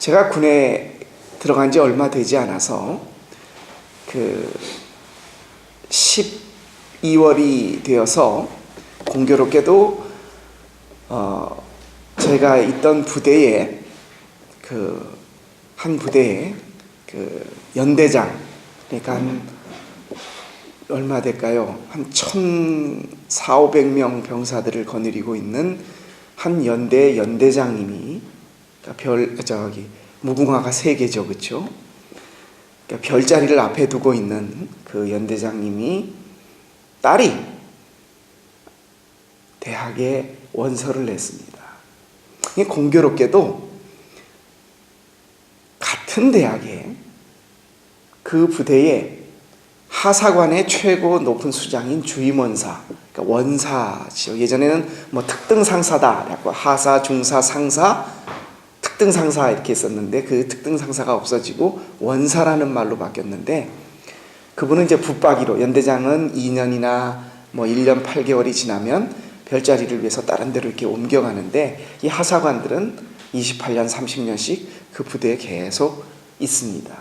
제가 군에 들어간 지 얼마 되지 않아서 그 12월이 되어서 공교롭게도 어 제가 있던 부대에 그 한 부대에 그 연대장 그러니까 한 얼마 될까요? 한 1,400명 병사들을 거느리고 있는 한 연대 연대장님이 그러니까 별 저기 무궁화가 세 개죠, 그렇죠? 그러니까 별자리를 앞에 두고 있는 그 연대장님이 딸이 대학에 원서를 냈습니다. 이게 공교롭게도 같은 대학에 그 부대에 하사관의 최고 높은 수장인 주임원사, 그러니까 원사죠. 예전에는 뭐 특등 상사다, 하사, 중사, 상사, 특등 상사 이렇게 있었는데 그 특등 상사가 없어지고 원사라는 말로 바뀌었는데 그분은 이제 붙박이로 연대장은 2년이나 뭐 1년 8개월이 지나면 별자리를 위해서 다른 데로 이렇게 옮겨가는데 이 하사관들은 28년, 30년씩 그 부대에 계속 있습니다.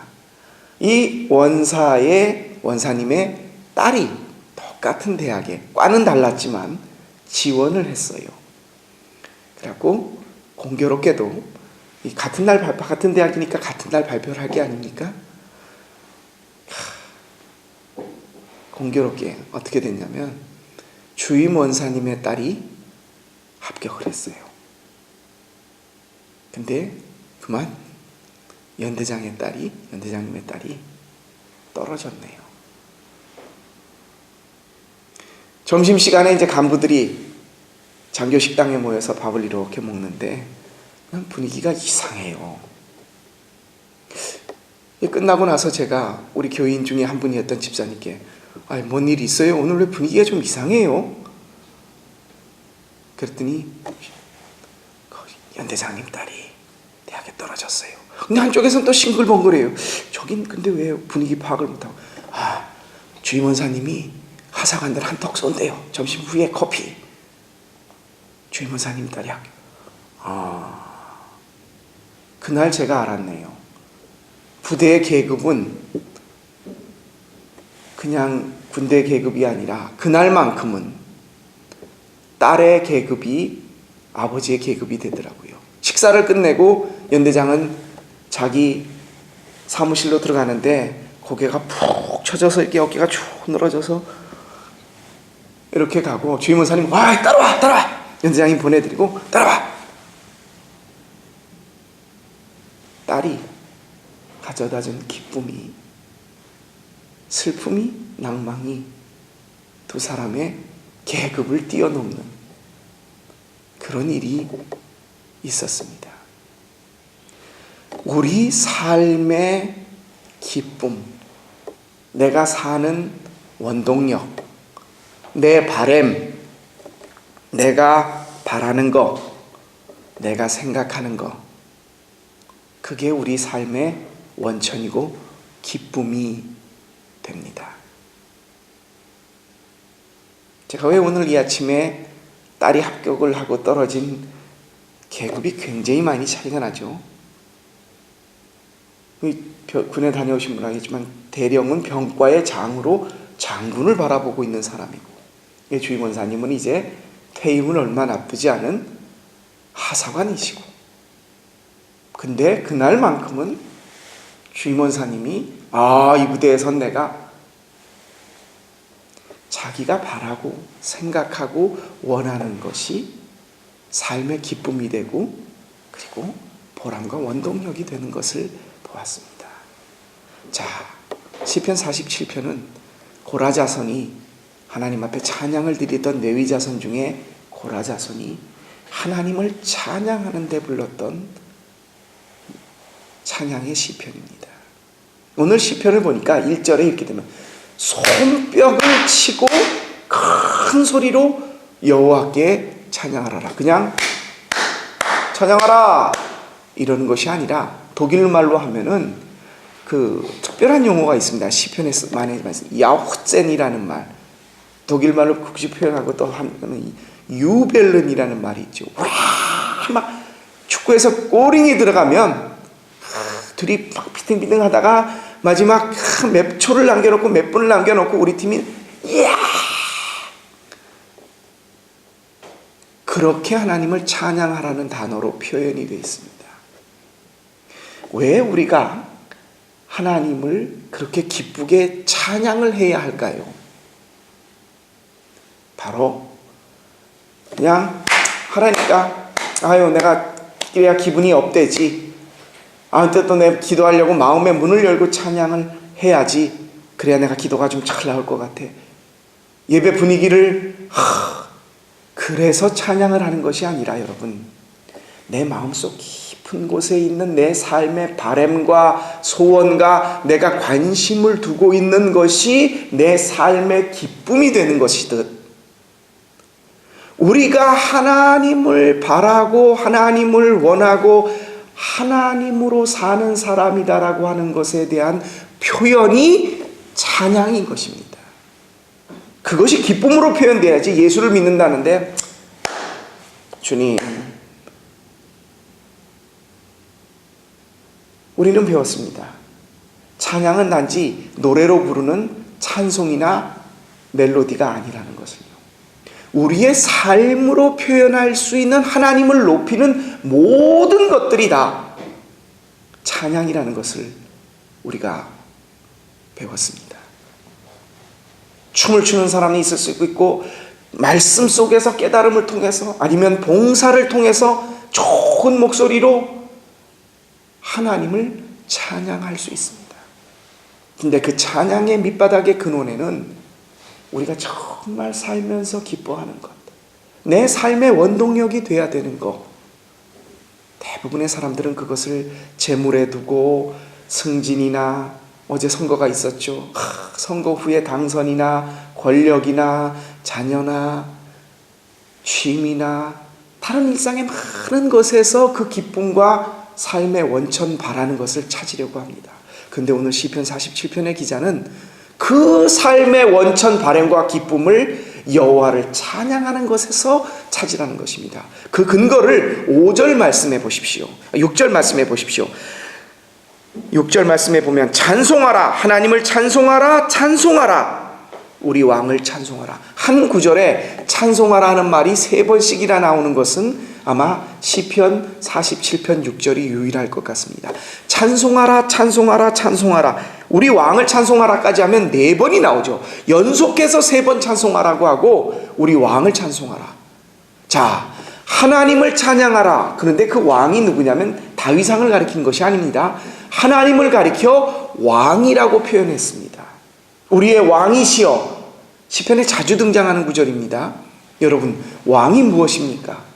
이 원사의 원사님의 딸이 똑같은 대학에 과는 달랐지만 지원을 했어요. 그래갖고 공교롭게도 이 같은 날 발표 같은 대학이니까 같은 날 발표를 할 게 아닙니까? 하, 공교롭게 어떻게 됐냐면 주임 원사님의 딸이 합격을 했어요. 근데 그만 연대장의 딸이 연대장님의 딸이 떨어졌네요. 점심 시간에 이제 간부들이 장교 식당에 모여서 밥을 이렇게 먹는데 분위기가 이상해요. 끝나고 나서 제가 우리 교인 중에 한 분이었던 집사님께 아이 뭔일 있어요? 오늘 왜 분위기가 좀 이상해요? 그랬더니 연대장님 딸이 대학에 떨어졌어요. 근데 한쪽에서는 또 싱글벙글해요. 저긴 근데 왜 분위기 파악을 못하고 아 주임원사님이 하사관들 한턱 쏜대요. 점심 후에 커피. 주임원사님 딸이 학교. 아 그날 제가 알았네요. 부대의 계급은 그냥 군대 계급이 아니라 그날만큼은 딸의 계급이 아버지의 계급이 되더라고요. 식사를 끝내고 연대장은 자기 사무실로 들어가는데 고개가 푹 처져서 이렇게 어깨가 쭉 늘어져서 이렇게 가고 주임원사님 와 따라와 따라와 연대장이 보내드리고 따라와 딸이 가져다 준 기쁨이 슬픔이 낭망이 두 사람의 계급을 뛰어넘는 그런 일이 있었습니다. 우리 삶의 기쁨, 내가 사는 원동력, 내 바램, 내가 바라는 거, 내가 생각하는 거, 그게 우리 삶의 원천이고 기쁨이 됩니다. 제가 왜 오늘 이 아침에 딸이 합격을 하고 떨어진 계급이 굉장히 많이 차이가 나죠. 군에 다녀오신 분 알겠지만 대령은 병과의 장으로 장군을 바라보고 있는 사람이고 주임 원사님은 이제 퇴임을 얼마 나쁘지 않은 하사관이시고 근데 그날만큼은 주임원사님이 아이 부대에선 내가 자기가 바라고 생각하고 원하는 것이 삶의 기쁨이 되고 그리고 보람과 원동력이 되는 것을 보았습니다. 자, 시편 47편은 고라자손이 하나님 앞에 찬양을 드리던 레위자손 중에 고라자손이 하나님을 찬양하는 데 불렀던 찬양의 시편입니다. 오늘 시편을 보니까 1절에 이렇게 되면 손뼉을 치고 큰 소리로 여호와께 찬양하라. 그냥 찬양하라 이러는 것이 아니라 독일 말로 하면은 그 특별한 용어가 있습니다. 시편에 많이 말씀 야호젠이라는 말. 독일 말로 굳이 표현하고 또 하면 유벨른이라는 말이 있죠. 와 막 축구에서 꼬링이 들어가면 둘이 막 비등비등 하다가 마지막 한몇 초를 남겨놓고 몇 분을 남겨놓고 우리 팀이 이야 그렇게 하나님을 찬양하라는 단어로 표현이 되어 있습니다. 왜 우리가 하나님을 그렇게 기쁘게 찬양을 해야 할까요? 바로 그냥 하라니까 아유 내가 그래야 기분이 업되지 아 어쨌든 내 기도하려고 마음의 문을 열고 찬양을 해야지. 그래야 내가 기도가 좀 잘 나올 것 같아. 예배 분위기를 하, 그래서 찬양을 하는 것이 아니라 여러분 내 마음속 깊은 곳에 있는 내 삶의 바램과 소원과 내가 관심을 두고 있는 것이 내 삶의 기쁨이 되는 것이듯. 우리가 하나님을 바라고 하나님을 원하고 하나님으로 사는 사람이다라고 하는 것에 대한 표현이 찬양인 것입니다. 그것이 기쁨으로 표현돼야지 예수를 믿는다는데 주님 우리는 배웠습니다. 찬양은 단지 노래로 부르는 찬송이나 멜로디가 아니라는 것을요. 우리의 삶으로 표현할 수 있는 하나님을 높이는 모든 것들이 다 찬양이라는 것을 우리가 배웠습니다. 춤을 추는 사람이 있을 수 있고 말씀 속에서 깨달음을 통해서 아니면 봉사를 통해서 좋은 목소리로 하나님을 찬양할 수 있습니다. 근데 그 찬양의 밑바닥의 근원에는 우리가 정말 살면서 기뻐하는 것, 내 삶의 원동력이 돼야 되는 것. 대부분의 사람들은 그것을 재물에 두고 승진이나 어제 선거가 있었죠. 하, 선거 후에 당선이나 권력이나 자녀나 취미나 다른 일상의 많은 것에서 그 기쁨과 삶의 원천 바라는 것을 찾으려고 합니다. 근데 오늘 시편 47편의 기자는 그 삶의 원천 발행과 기쁨을 여호와를 찬양하는 것에서 찾으라는 것입니다. 그 근거를 5절 말씀해 보십시오. 6절 말씀해 보십시오. 6절 말씀에 보면 찬송하라 하나님을 찬송하라 찬송하라 우리 왕을 찬송하라 한 구절에 찬송하라 하는 말이 세 번씩이나 나오는 것은 아마 시편 47편 6절이 유일할 것 같습니다. 찬송하라 찬송하라 찬송하라 우리 왕을 찬송하라까지 하면 네 번이 나오죠. 연속해서 세 번 찬송하라고 하고 우리 왕을 찬송하라. 자, 하나님을 찬양하라. 그런데 그 왕이 누구냐면 다윗왕을 가리킨 것이 아닙니다. 하나님을 가리켜 왕이라고 표현했습니다. 우리의 왕이시여. 시편에 자주 등장하는 구절입니다. 여러분, 왕이 무엇입니까?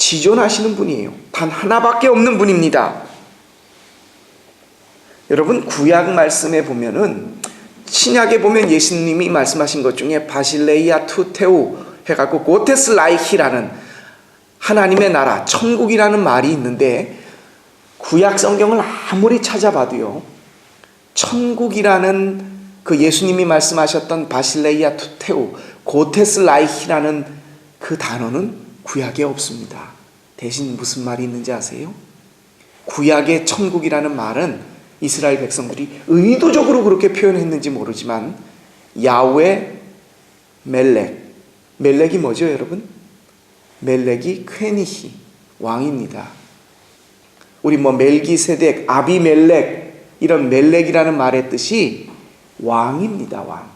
지존하시는 분이에요. 단 하나밖에 없는 분입니다. 여러분 구약 말씀에 보면은 신약에 보면 예수님이 말씀하신 것 중에 바실레이아 투테우 해갖고 고테스 라이히라는 하나님의 나라 천국이라는 말이 있는데 구약 성경을 아무리 찾아봐도요 천국이라는 그 예수님이 말씀하셨던 바실레이아 투테우 고테스 라이히라는 그 단어는 구약에 없습니다. 대신 무슨 말이 있는지 아세요? 구약의 천국이라는 말은 이스라엘 백성들이 의도적으로 그렇게 표현했는지 모르지만 야외 멜렉 멜렉이 뭐죠 여러분? 멜렉이 쾌니히 왕입니다. 우리 뭐 멜기세덱, 아비멜렉 이런 멜렉이라는 말의 뜻이 왕입니다 왕.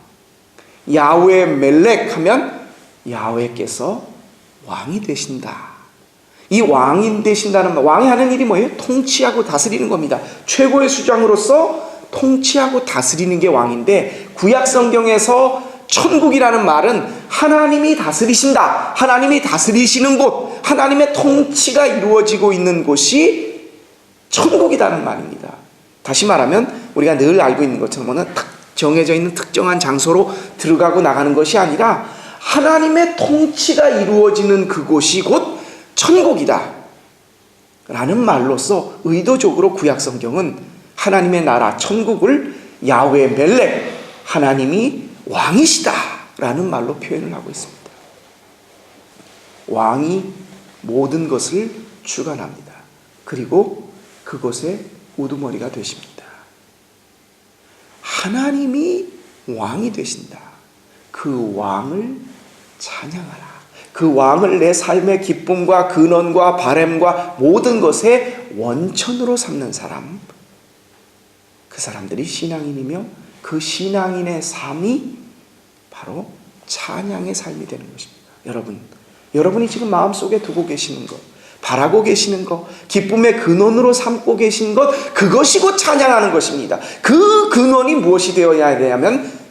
야외 멜렉 하면 야외께서 왕이 되신다. 이 왕인 되신다는 왕이 하는 일이 뭐예요? 통치하고 다스리는 겁니다. 최고의 수장으로서 통치하고 다스리는 게 왕인데 구약 성경에서 천국이라는 말은 하나님이 다스리신다. 하나님이 다스리시는 곳, 하나님의 통치가 이루어지고 있는 곳이 천국이라는 말입니다. 다시 말하면 우리가 늘 알고 있는 것처럼 정해져 있는 특정한 장소로 들어가고 나가는 것이 아니라 하나님의 통치가 이루어지는 그곳이 곧 천국이다. 라는 말로써 의도적으로 구약 성경은 하나님의 나라 천국을 야외 멜렉 하나님이 왕이시다 라는 말로 표현을 하고 있습니다. 왕이 모든 것을 주관합니다. 그리고 그곳에 우두머리가 되십니다. 하나님이 왕이 되신다. 그 왕을 찬양하라. 그 왕을 내 삶의 기쁨과 근원과 바램과 모든 것의 원천으로 삼는 사람. 그 사람들이 신앙인이며 그 신앙인의 삶이 바로 찬양의 삶이 되는 것입니다. 여러분, 여러분이 지금 마음속에 두고 계시는 것, 바라고 계시는 것, 기쁨의 근원으로 삼고 계신 것, 그것이 곧 찬양하는 것입니다. 그 근원이 무엇이 되어야 되냐면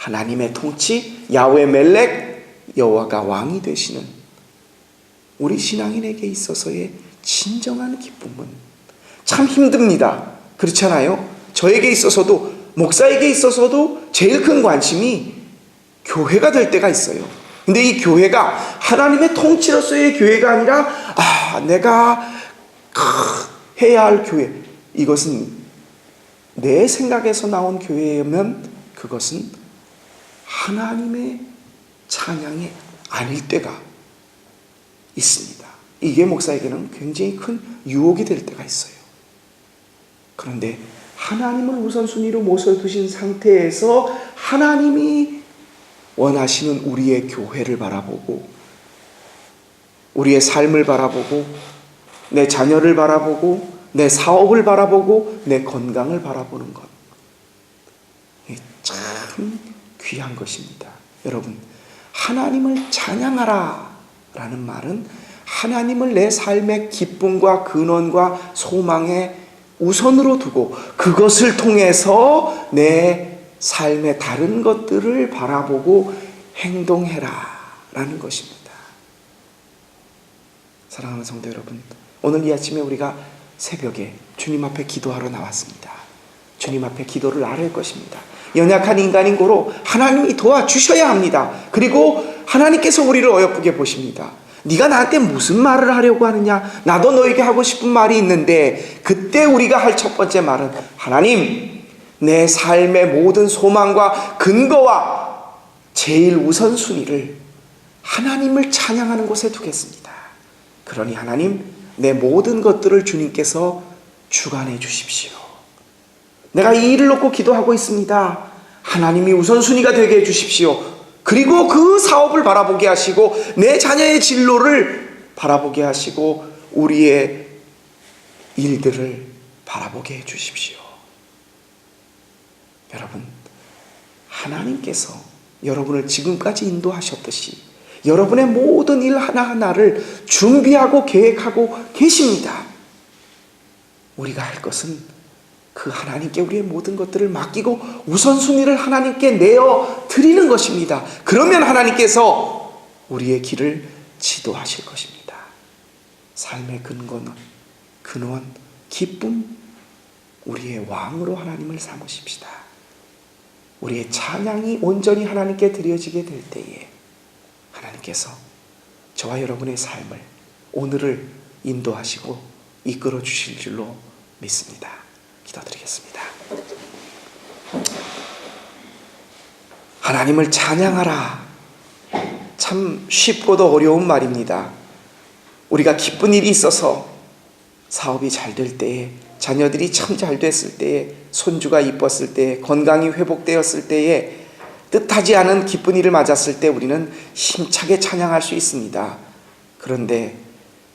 하나님의 통치, 야훼 멜렉, 여호와가 왕이 되시는 우리 신앙인에게 있어서의 진정한 기쁨은 참 힘듭니다. 그렇잖아요? 저에게 있어서도 목사에게 있어서도 제일 큰 관심이 교회가 될 때가 있어요. 근데 이 교회가 하나님의 통치로서의 교회가 아니라 아, 내가 해야 할 교회. 이것은 내 생각에서 나온 교회면 그것은 하나님의 찬양이 아닐 때가 있습니다. 이게 목사에게는 굉장히 큰 유혹이 될 때가 있어요. 그런데 하나님을 우선순위로 모셔두신 상태에서 하나님이 원하시는 우리의 교회를 바라보고 우리의 삶을 바라보고 내 자녀를 바라보고 내 사업을 바라보고 내 건강을 바라보는 것. 참 귀한 것입니다. 여러분, 하나님을 찬양하라 라는 말은 하나님을 내 삶의 기쁨과 근원과 소망의 우선으로 두고 그것을 통해서 내 삶의 다른 것들을 바라보고 행동해라 라는 것입니다. 사랑하는 성도 여러분, 오늘 이 아침에 우리가 새벽에 주님 앞에 기도하러 나왔습니다. 주님 앞에 기도를 아뢰 것입니다. 연약한 인간인 고로 하나님이 도와주셔야 합니다. 그리고 하나님께서 우리를 어여쁘게 보십니다. 네가 나한테 무슨 말을 하려고 하느냐? 나도 너에게 하고 싶은 말이 있는데 그때 우리가 할 첫 번째 말은 하나님 내 삶의 모든 소망과 근거와 제일 우선순위를 하나님을 찬양하는 곳에 두겠습니다. 그러니 하나님 내 모든 것들을 주님께서 주관해 주십시오. 내가 이 일을 놓고 기도하고 있습니다. 하나님이 우선순위가 되게 해 주십시오. 그리고 그 사업을 바라보게 하시고 내 자녀의 진로를 바라보게 하시고 우리의 일들을 바라보게 해 주십시오. 여러분, 하나님께서 여러분을 지금까지 인도하셨듯이 여러분의 모든 일 하나하나를 준비하고 계획하고 계십니다. 우리가 할 것은 그 하나님께 우리의 모든 것들을 맡기고 우선순위를 하나님께 내어 드리는 것입니다. 그러면 하나님께서 우리의 길을 지도하실 것입니다. 삶의 근거는 근원, 기쁨, 우리의 왕으로 하나님을 삼으십시다. 우리의 찬양이 온전히 하나님께 드려지게 될 때에 하나님께서 저와 여러분의 삶을 오늘을 인도하시고 이끌어 주실 줄로 믿습니다. 기도드리겠습니다. 하나님을 찬양하라. 참 쉽고도 어려운 말입니다. 우리가 기쁜 일이 있어서 사업이 잘 될 때에 자녀들이 참 잘 됐을 때에 손주가 이뻤을 때에 건강이 회복되었을 때에 뜻하지 않은 기쁜 일을 맞았을 때 우리는 힘차게 찬양할 수 있습니다. 그런데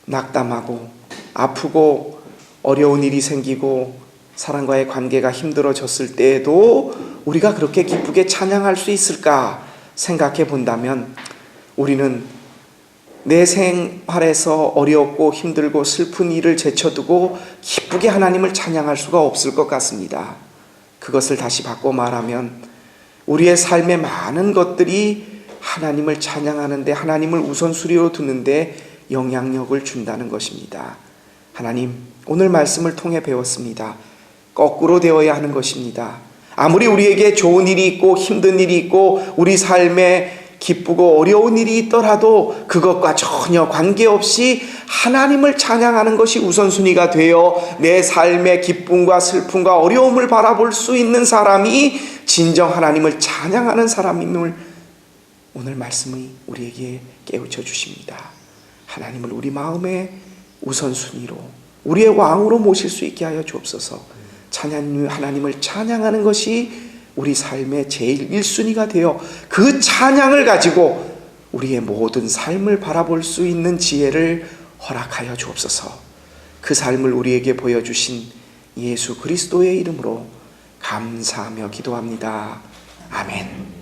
낙담하고 아프고 어려운 일이 생기고 사람과의 관계가 힘들어졌을 때에도 우리가 그렇게 기쁘게 찬양할 수 있을까 생각해 본다면 우리는 내 생활에서 어렵고 힘들고 슬픈 일을 제쳐두고 기쁘게 하나님을 찬양할 수가 없을 것 같습니다. 그것을 다시 바꿔 말하면 우리의 삶의 많은 것들이 하나님을 찬양하는데 하나님을 우선순위로 두는데 영향력을 준다는 것입니다. 하나님, 오늘 말씀을 통해 배웠습니다. 거꾸로 되어야 하는 것입니다. 아무리 우리에게 좋은 일이 있고 힘든 일이 있고 우리 삶에 기쁘고 어려운 일이 있더라도 그것과 전혀 관계없이 하나님을 찬양하는 것이 우선순위가 되어 내 삶의 기쁨과 슬픔과 어려움을 바라볼 수 있는 사람이 진정 하나님을 찬양하는 사람임을 오늘 말씀이 우리에게 깨우쳐 주십니다. 하나님을 우리 마음의 우선순위로 우리의 왕으로 모실 수 있게 하여 주옵소서. 찬양 하나님을 찬양하는 것이 우리 삶의 제일 1순위가 되어 그 찬양을 가지고 우리의 모든 삶을 바라볼 수 있는 지혜를 허락하여 주옵소서. 그 삶을 우리에게 보여주신 예수 그리스도의 이름으로 감사하며 기도합니다. 아멘.